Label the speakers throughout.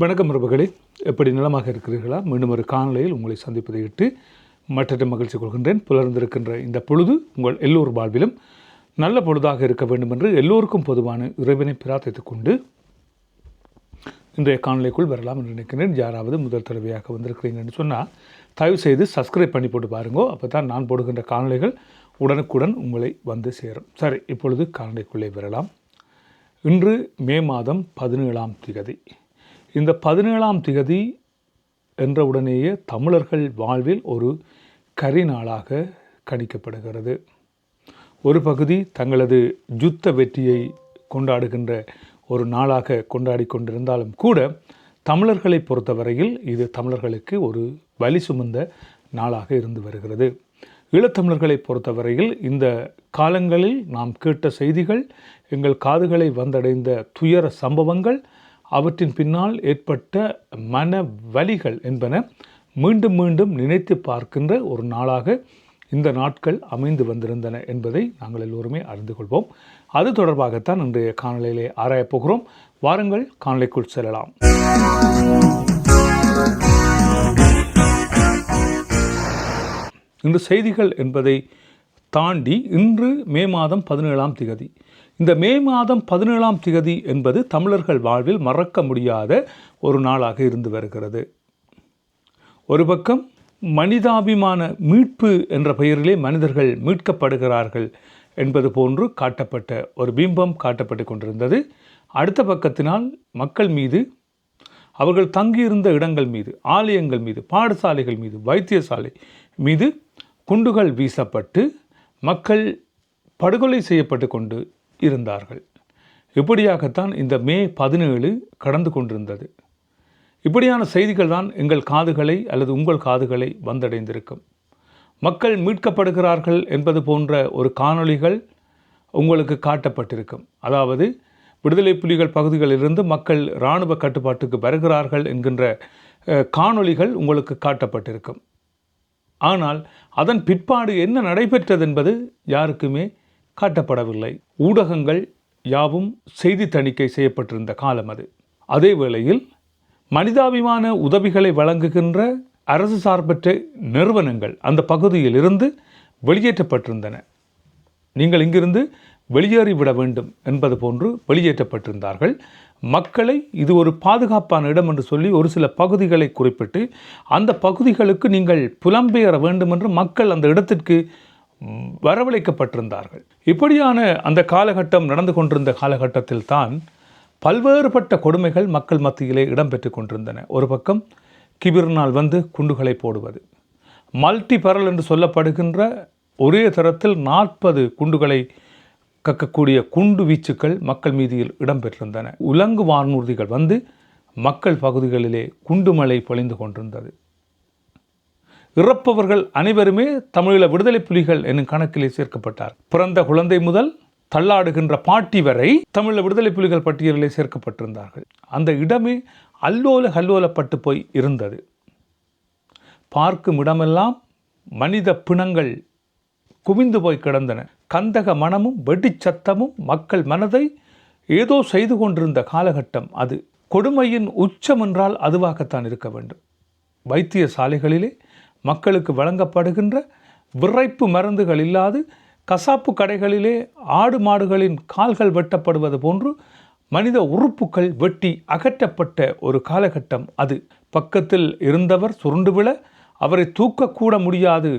Speaker 1: வணக்கம் உறவுகளே எப்படி நிலமாக இருக்கிறீர்களா? மீண்டும் ஒரு காணொலியில் உங்களை சந்திப்பதை இட்டு மற்ற மகிழ்ச்சி கொள்கின்றேன். புலர்ந்திருக்கின்ற இந்த பொழுது உங்கள் எல்லோர் வாழ்விலும் நல்ல பொழுதாக இருக்க வேண்டும் என்று எல்லோருக்கும் பொதுவான இறைவனை பிரார்த்தித்துக் கொண்டு இன்றைய காணொலிக்குள் வரலாம் என்று நினைக்கிறேன் யாராவது முதல் தடவையாக வந்திருக்கிறீங்கன்னு சொன்னால் தயவு செய்து சப்ஸ்கிரைப் பண்ணி போட்டு பாருங்கோ. அப்போ தான் நான் போடுகின்ற காணொலிகள் உடனுக்குடன் உங்களை வந்து சேரும். சரி இப்பொழுது காணொலிக்குள்ளே வரலாம். இன்று மே மாதம் பதினேழாம் திகதி இந்த பதினேழாம் திகதி என்ற உடனேயே தமிழர்கள் வாழ்வில் ஒரு கரி நாளாக கணிக்கப்படுகிறது. ஒரு பகுதி தங்களது யுத்த வெற்றியை கொண்டாடுகின்ற ஒரு நாளாக கொண்டாடி கொண்டிருந்தாலும் கூட தமிழர்களை பொறுத்தவரையில் இது தமிழர்களுக்கு ஒரு வலி சுமந்த நாளாக இருந்து வருகிறது. ஈழத்தமிழர்களை பொறுத்தவரையில் இந்த காலங்களில் நாம் கேட்ட செய்திகள் எங்கள் காதுகளை வந்தடைந்த துயர சம்பவங்கள் அவற்றின் பின்னால் ஏற்பட்ட மன வலிகள் என்பன மீண்டும் மீண்டும் நினைத்து பார்க்கின்ற ஒரு நாளாக இந்த நாட்கள் அமைந்து வந்திருந்தன என்பதை நாங்கள் எல்லோருமே அறிந்து கொள்வோம். அது தொடர்பாகத்தான் இன்றைய காணொலியிலே ஆராயப் போகிறோம். வாருங்கள் காணொலிக்குள் செல்லலாம். இன்று செய்திகள் என்பதை தாண்டி இன்று மே மாதம் பதினேழாம் திகதி. இந்த மே மாதம் பதினேழாம் திகதி என்பது தமிழர்கள் வாழ்வில் மறக்க முடியாத ஒரு நாளாக இருந்து வருகிறது. ஒரு பக்கம் மனிதாபிமான மீட்பு என்ற பெயரிலே மனிதர்கள் மீட்கப்படுகிறார்கள் என்பது போன்று காட்டப்பட்ட ஒரு பிம்பம் காட்டப்பட்டு கொண்டிருந்தது. அடுத்த பக்கத்தினால் மக்கள் மீது அவர்கள் தங்கியிருந்த இடங்கள் மீது ஆலயங்கள் மீது பாடசாலைகள் மீது வைத்தியசாலை மீது குண்டுகள் வீசப்பட்டு மக்கள் படுகொலை செய்யப்பட்டு கொண்டு இருந்தார்கள். இப்படியாகத்தான் இந்த மே பதினேழு கடந்து கொண்டிருந்தது. இப்படியான செய்திகள் தான் எங்கள் காதுகளை அல்லது உங்கள் காதுகளை வந்தடைந்திருக்கும். மக்கள் மீட்கப்படுகிறார்கள் என்பது போன்ற ஒரு காணொளிகள் உங்களுக்கு காட்டப்பட்டிருக்கும். அதாவது விடுதலை புலிகள் பகுதிகளிலிருந்து மக்கள் இராணுவ கட்டுப்பாட்டுக்கு வருகிறார்கள் என்கின்ற காணொளிகள் உங்களுக்கு காட்டப்பட்டிருக்கும். ஆனால் அதன் பிற்பாடு என்ன நடைபெற்றது என்பது யாருக்குமே காட்டப்படவில்லை. ஊடகங்கள் யாவும் செய்தி தணிக்கை செய்யப்பட்டிருந்த காலம் அது. அதே வேளையில் மனிதாபிமான உதவிகளை வழங்குகின்ற அரசு சார்பற்ற நிறுவனங்கள் அந்த பகுதியில் இருந்து வெளியேற்றப்பட்டிருந்தன. நீங்கள் இங்கிருந்து வெளியேறிவிட வேண்டும் என்பது போன்று வெளியேற்றப்பட்டிருந்தார்கள். மக்களை இது ஒரு பாதுகாப்பான இடம் என்று சொல்லி ஒரு சில பகுதிகளை குறிப்பிட்டு அந்த பகுதிகளுக்கு நீங்கள் புலம்பெயர வேண்டும் என்று மக்கள் அந்த இடத்திற்கு வரவழைக்கப்பட்டிருந்தார்கள். இப்படியான அந்த காலகட்டம் நடந்து கொண்டிருந்த காலகட்டத்தில் தான் பல்வேறுபட்ட கொடுமைகள் மக்கள் மத்தியிலே இடம்பெற்று கொண்டிருந்தன. ஒரு பக்கம் கிபிர்னால் வந்து குண்டுகளை போடுவது மல்டி பரல் என்று சொல்லப்படுகின்ற ஒரே தரத்தில் நாற்பது குண்டுகளை கக்கக்கூடிய குண்டு வீச்சுக்கள் மக்கள் மீதியில் இடம்பெற்றிருந்தன. உலங்கு வானூர்திகள் வந்து மக்கள் பகுதிகளிலே குண்டுமலை பொழிந்து கொண்டிருந்தது. இறப்பவர்கள் அனைவருமே தமிழீழ விடுதலை புலிகள் என்னும் கணக்கிலே சேர்க்கப்பட்டார். பிறந்த குழந்தை முதல் தள்ளாடுகின்ற பாட்டி வரை தமிழ விடுதலை புலிகள் பட்டியலிலே சேர்க்கப்பட்டிருந்தார்கள். அந்த இடமே அல்லோல கல்லோலப்பட்டு போய் இருந்தது. பார்க்கும் இடமெல்லாம் மனித பிணங்கள் குவிந்து போய் கிடந்தன. கந்தக மனமும் வெடிச்சத்தமும் மக்கள் மனதை ஏதோ செய்து கொண்டிருந்த காலகட்டம் அது. கொடுமையின் உச்சம் என்றால் அதுவாகத்தான் இருக்க வேண்டும். வைத்தியசாலைகளிலே மக்களுக்கு வழங்கப்படுகின்ற விரைப்பு மருந்துகள் இல்லாது கசாப்பு கடைகளிலே ஆடு மாடுகளின் கால்கள் வெட்டப்படுவது போன்று மனித உறுப்புகள் வெட்டி அகற்றப்பட்ட ஒரு காலகட்டம் அது. பக்கத்தில் இருந்தவர் சுருண்டு விழ அவரை தூக்கக்கூட முடியாது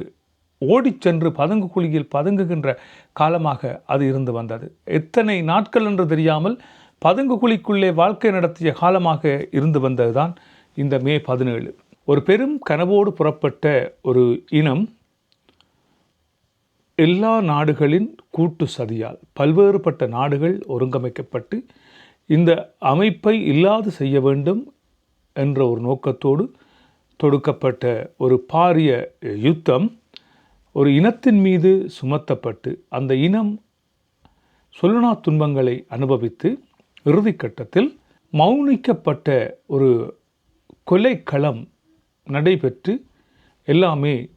Speaker 1: ஓடிச் சென்று பதுங்கு குழியில் பதுங்குகின்ற காலமாக அது இருந்து வந்தது. எத்தனை நாட்கள் என்று தெரியாமல் பதுங்கு குழிக்குள்ளே வாழ்க்கை நடத்திய காலமாக இருந்து வந்ததுதான் இந்த மே பதினேழு. ஒரு பெரும் கனவோடு புறப்பட்ட ஒரு இனம் எல்லா நாடுகளின் கூட்டு சதியால் பல்வேறுபட்ட நாடுகள் ஒருங்கமைக்கப்பட்டு இந்த அமைப்பை இல்லாது செய்ய வேண்டும் என்ற ஒரு நோக்கத்தோடு தொடுக்கப்பட்ட ஒரு பாரிய யுத்தம். ஒரு இனத்தின் மீது சுமத்தப்பட்டு அந்த இனம் சொல்லுனா துன்பங்களை அனுபவித்து இறுதிக்கட்டத்தில் மௌனிக்கப்பட்ட ஒரு கொலைக்களம் நடைபெற்று எல்லாமே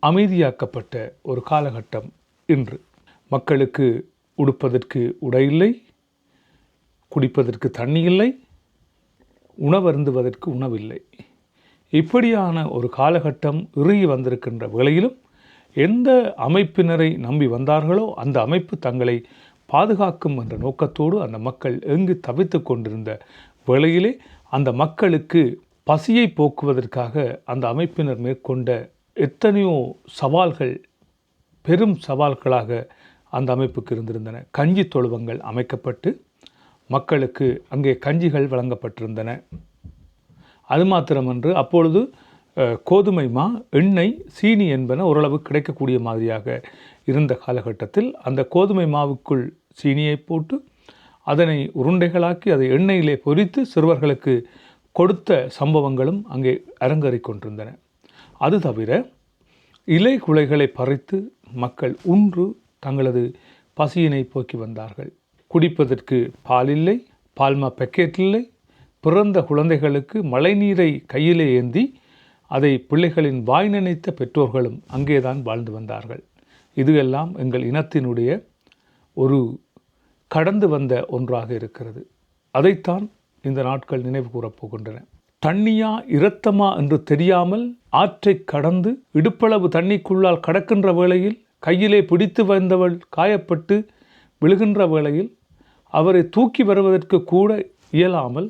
Speaker 1: அமைதியாக்கப்பட்ட ஒரு காலகட்டம் இன்று. மக்களுக்கு உடுப்பதற்கு உடை இல்லை குடிப்பதற்கு தண்ணி இல்லை உணவருந்துவதற்கு உணவில்லை. இப்படியான ஒரு காலகட்டம் இறுகி வந்திருக்கின்ற வேளையிலும் எந்த அமைப்பினரை நம்பி வந்தார்களோ அந்த அமைப்பு தங்களை பாதுகாக்கும் என்ற நோக்கத்தோடு அந்த மக்கள் எங்கு தவித்து கொண்டிருந்த வேளையிலே அந்த மக்களுக்கு பசியை போக்குவதற்காக அந்த அமைப்பினர் மேற்கொண்ட எத்தனையோ சவால்கள் பெரும் சவால்களாக அந்த அமைப்புக்கு இருந்திருந்தன. கஞ்சி தொழுவங்கள் அமைக்கப்பட்டு மக்களுக்கு அங்கே கஞ்சிகள் வழங்கப்பட்டிருந்தன. அது மாத்திரமன்று அப்பொழுது கோதுமை மா எண்ணெய் சீனி என்பன ஓரளவு கிடைக்கக்கூடிய மாதிரியாக இருந்த காலகட்டத்தில் அந்த கோதுமை மாவுக்குள் சீனியை போட்டு அதனை உருண்டைகளாக்கி அதை எண்ணெயிலே பொறித்து சிறுவர்களுக்கு கொடுத்த சம்பவங்களும் அங்கே அரங்கறி கொண்டிருந்தன. அது தவிர இலை குலைகளை பறித்து மக்கள் உன்று தங்களது பசியினை போக்கி வந்தார்கள். குடிப்பதற்கு பால் இல்லை பால்மா பெக்கெட் இல்லை பிறந்த குழந்தைகளுக்கு மழைநீரை கையிலே ஏந்தி அதை பிள்ளைகளின் வாய் நினைத்த பெற்றோர்களும் அங்கேதான் வாழ்ந்து வந்தார்கள். இது எல்லாம் எங்கள் இனத்தினுடைய ஒரு கடந்து வந்த ஒன்றாக இருக்கிறது. அதைத்தான் இந்த நாட்கள் நினைவு கூறப் போகின்றன. தண்ணியா இரத்தமா என்று தெரியாமல் ஆற்றை கடந்து இடுப்பளவு தண்ணிக்குள்ளால் கடக்கின்ற வேளையில் கையிலே பிடித்து வந்தவள் காயப்பட்டு விழுகின்ற வேளையில் அவரை தூக்கி வருவதற்கு கூட இயலாமல்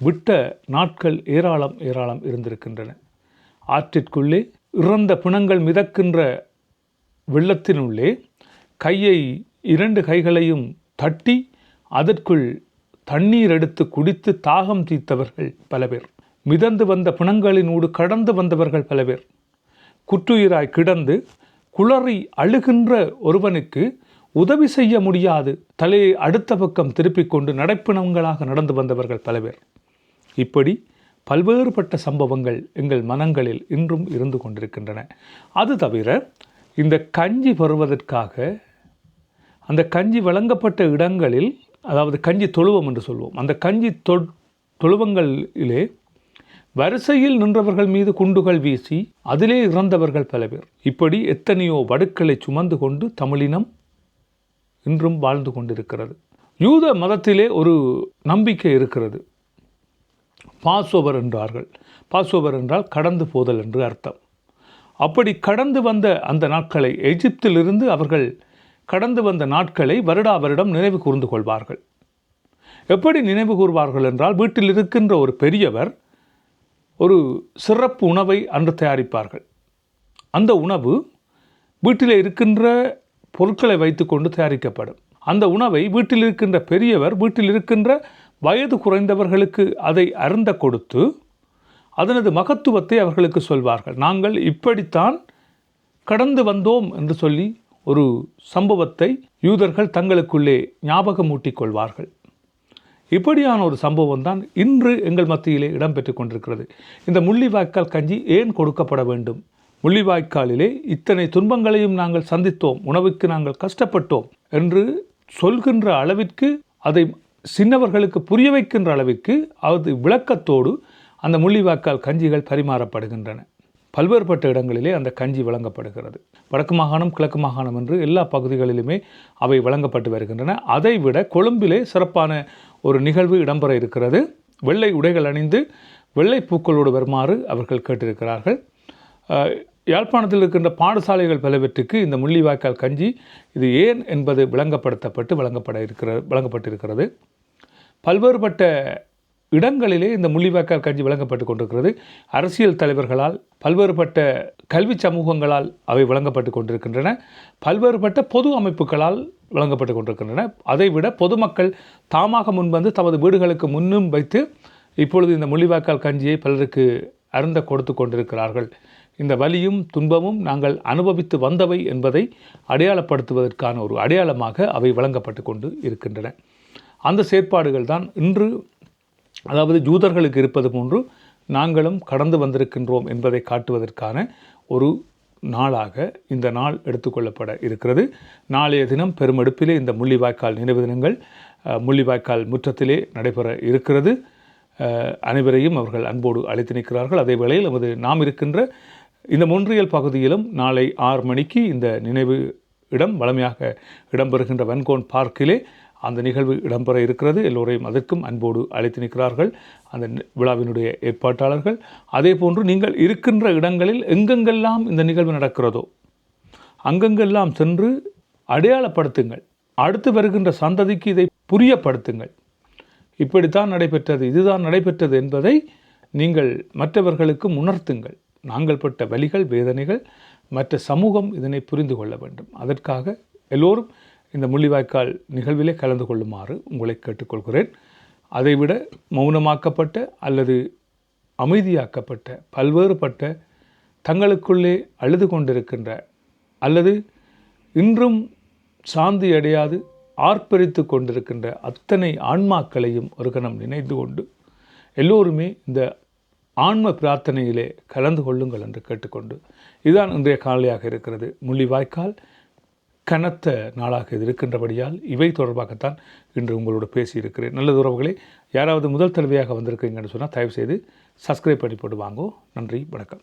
Speaker 1: விட்ட நாட்கள் ஏராளம் ஏராளம் இருந்திருக்கின்றன. ஆற்றிற்குள்ளே இறந்த பிணங்கள் மிதக்கின்ற வெள்ளத்தினுள்ளே கையை இரண்டு கைகளையும் தட்டி அதற்குள் தண்ணீர் எடுத்து குடித்து தாகம் தீர்த்தவர்கள் பல பேர் மிதந்து வந்த பிணங்களினூடு கடந்து வந்தவர்கள் பல பேர் குற்றுயிராய் கிடந்து குளறி அழுகின்ற ஒருவனுக்கு உதவி செய்ய முடியாது. தலையை அடுத்த பக்கம் திருப்பிக் கொண்டு நடைப்பிணங்களாக நடந்து வந்தவர்கள் பல பேர் இப்படி பல்வேறுபட்ட சம்பவங்கள் எங்கள் மனங்களில் இன்றும் இருந்து கொண்டிருக்கின்றன. அது தவிர இந்த கஞ்சி வருவதற்காக அந்த கஞ்சி வழங்கப்பட்ட இடங்களில் அதாவது கஞ்சி தொழுவம் என்று சொல்வோம் அந்த கஞ்சி தொ தொழுவங்களிலே வரிசையில் நின்றவர்கள் மீது குண்டுகள் வீசி அதிலே இறந்தவர்கள் பல பேர். இப்படி எத்தனையோ வடுக்களை சுமந்து கொண்டு தமிழினம் இன்றும் வாழ்ந்து கொண்டிருக்கிறது. யூத மதத்திலே ஒரு நம்பிக்கை இருக்கிறது. பாசோவர் என்றார்கள். பாசோவர் என்றால் கடந்து போதல் என்று அர்த்தம். அப்படி கடந்து வந்த அந்த நாட்களை எகிப்திலிருந்து அவர்கள் கடந்து வந்த நாட்களை வருடா வருடம் நினைவு கூர்ந்து கொள்வார்கள். எப்படி நினைவு கூர்வார்கள் என்றால் வீட்டில் இருக்கின்ற ஒரு பெரியவர் ஒரு சிறப்பு உணவை அன்று தயாரிப்பார்கள். அந்த உணவு வீட்டில் இருக்கின்ற பொருட்களை வைத்துக்கொண்டு தயாரிக்கப்படும். அந்த உணவை வீட்டில் இருக்கின்ற பெரியவர் வீட்டில் இருக்கின்ற வயது குறைந்தவர்களுக்கு அதை அருந்த கொடுத்து அதனது மகத்துவத்தை அவர்களுக்கு சொல்வார்கள். நாங்கள் இப்படித்தான் கடந்து வந்தோம் என்று சொல்லி ஒரு சம்பவத்தை யூதர்கள் தங்களுக்குள்ளே ஞாபகமூட்டிக் கொள்வார்கள். இப்படியான ஒரு சம்பவம் தான் இன்று எங்கள் மத்தியிலே இடம்பெற்று கொண்டிருக்கிறது. இந்த முள்ளிவாய்க்கால் கஞ்சி ஏன் கொடுக்கப்பட வேண்டும்? முள்ளிவாய்க்காலிலே இத்தனை துன்பங்களையும் நாங்கள் சந்தித்தோம் உணவுக்கு நாங்கள் கஷ்டப்பட்டோம் என்று சொல்கின்ற அளவிற்கு அதை சின்னவர்களுக்கு புரிய வைக்கின்ற அளவிற்கு அது விளக்கத்தோடு அந்த முள்ளிவாய்க்கால் கஞ்சிகள் பரிமாறப்படுகின்றன. பல்வேறுபட்ட இடங்களிலே அந்த கஞ்சி வழங்கப்படுகிறது. வடக்கு மாகாணம் கிழக்கு மாகாணம் என்று எல்லா பகுதிகளிலுமே அவை வழங்கப்பட்டு வருகின்றன. அதைவிட கொழும்பிலே சிறப்பான ஒரு நிகழ்வு இடம்பெற இருக்கிறது. வெள்ளை உடைகள் அணிந்து வெள்ளை பூக்களோடு வருமாறு அவர்கள் கேட்டிருக்கிறார்கள். யாழ்ப்பாணத்தில் இருக்கின்ற பாடசாலைகள் பலவற்றுக்கு இந்த முள்ளிவாய்க்கால் கஞ்சி இது ஏன் என்பது விளங்கப்படுத்தப்பட்டு வழங்கப்பட இருக்கிற வழங்கப்பட்டிருக்கிறது. பல்வேறுபட்ட இடங்களிலே இந்த முள்ளிவாய்க்கால் கஞ்சி வழங்கப்பட்டு கொண்டிருக்கிறது. அரசியல் தலைவர்களால் பல்வேறுபட்ட கல்வி சமூகங்களால் அவை வழங்கப்பட்டு கொண்டிருக்கின்றன. பல்வேறுபட்ட பொது அமைப்புகளால் வழங்கப்பட்டு கொண்டிருக்கின்றன. அதைவிட பொதுமக்கள் தாமாக முன்வந்து தமது வீடுகளுக்கு முன்னும் வைத்து இப்பொழுது இந்த முள்ளிவாய்க்கால் கஞ்சியை பலருக்கு அருந்த கொடுத்து கொண்டிருக்கிறார்கள். இந்த வலியும் துன்பமும் நாங்கள் அனுபவித்து வந்தவை என்பதை அடையாளப்படுத்துவதற்கான ஒரு அடையாளமாக அவை வழங்கப்பட்டு கொண்டு இருக்கின்றன. அந்த செயற்பாடுகள் தான் இன்று அதாவது ஜூதர்களுக்கு இருப்பது போன்று நாங்களும் கடந்து வந்திருக்கின்றோம் என்பதை காட்டுவதற்கான ஒரு நாளாக இந்த நாள் எடுத்துக்கொள்ளப்பட இருக்கிறது. நாளைய தினம் பெருமெடுப்பிலே இந்த முள்ளிவாய்க்கால் நினைவு தினங்கள் முள்ளிவாய்க்கால் முற்றத்திலே நடைபெற இருக்கிறது. அனைவரையும் அவர்கள் அன்போடு அழைத்து நிற்கிறார்கள். அதே வேளையில் நமது நாம் இருக்கின்ற இந்த மொன்றியல் பகுதியிலும் நாளை ஆறு மணிக்கு இந்த நினைவு இடம் வளமையாக இடம்பெறுகின்ற வன்கோன் பார்க்கிலே அந்த நிகழ்வு இடம்பெற இருக்கிறது. எல்லோரையும் அதற்கும் அன்போடு அழைத்து நிற்கிறார்கள் அந்த விழாவினுடைய ஏற்பாட்டாளர்கள். அதே போன்று நீங்கள் இருக்கின்ற இடங்களில் எங்கெங்கெல்லாம் இந்த நிகழ்வு நடக்கிறதோ அங்கங்கெல்லாம் சென்று அடையாளப்படுத்துங்கள். அடுத்து வருகின்ற சந்ததிக்கு இதை புரியப்படுத்துங்கள். இப்படித்தான் நடைபெற்றது இதுதான் நடைபெற்றது என்பதை நீங்கள் மற்றவர்களுக்கு உணர்த்துங்கள். நாங்கள் பட்ட வலிகள் வேதனைகள் மற்ற சமூகம் இதனை புரிந்து கொள்ள வேண்டும். அதற்காக எல்லோரும் இந்த முள்ளிவாய்க்கால் நிகழ்விலே கலந்து கொள்ளுமாறு உங்களை கேட்டுக்கொள்கிறேன். அதைவிட மௌனமாக்கப்பட்ட அல்லது அமைதியாக்கப்பட்ட பல்வேறுபட்ட தங்களுக்குள்ளே அழுது கொண்டிருக்கின்ற அல்லது இன்றும் சாந்தி அடையாது ஆர்ப்பரித்து கொண்டிருக்கின்ற அத்தனை ஆன்மாக்களையும் ஒரு கணம் நினைந்து கொண்டு எல்லோருமே இந்த ஆன்ம பிரார்த்தனையிலே கலந்து கொள்ளுங்கள் என்று கேட்டுக்கொண்டு இதுதான் இன்றைய காலையாக இருக்கிறது. முள்ளிவாய்க்கால் கனத்த நாளாக இது இருக்கின்றபடியால் இவை தொடர்பாகத்தான் இன்று உங்களோடு பேசியிருக்கிறேன். நல்லது உறவுகளே யாராவது முதல் தடவையாக வந்திருக்கீங்கன்னு சொன்னால் தயவுசெய்து சப்ஸ்கிரைப் பண்ணி போட்டு வாங்கோ. நன்றி வணக்கம்.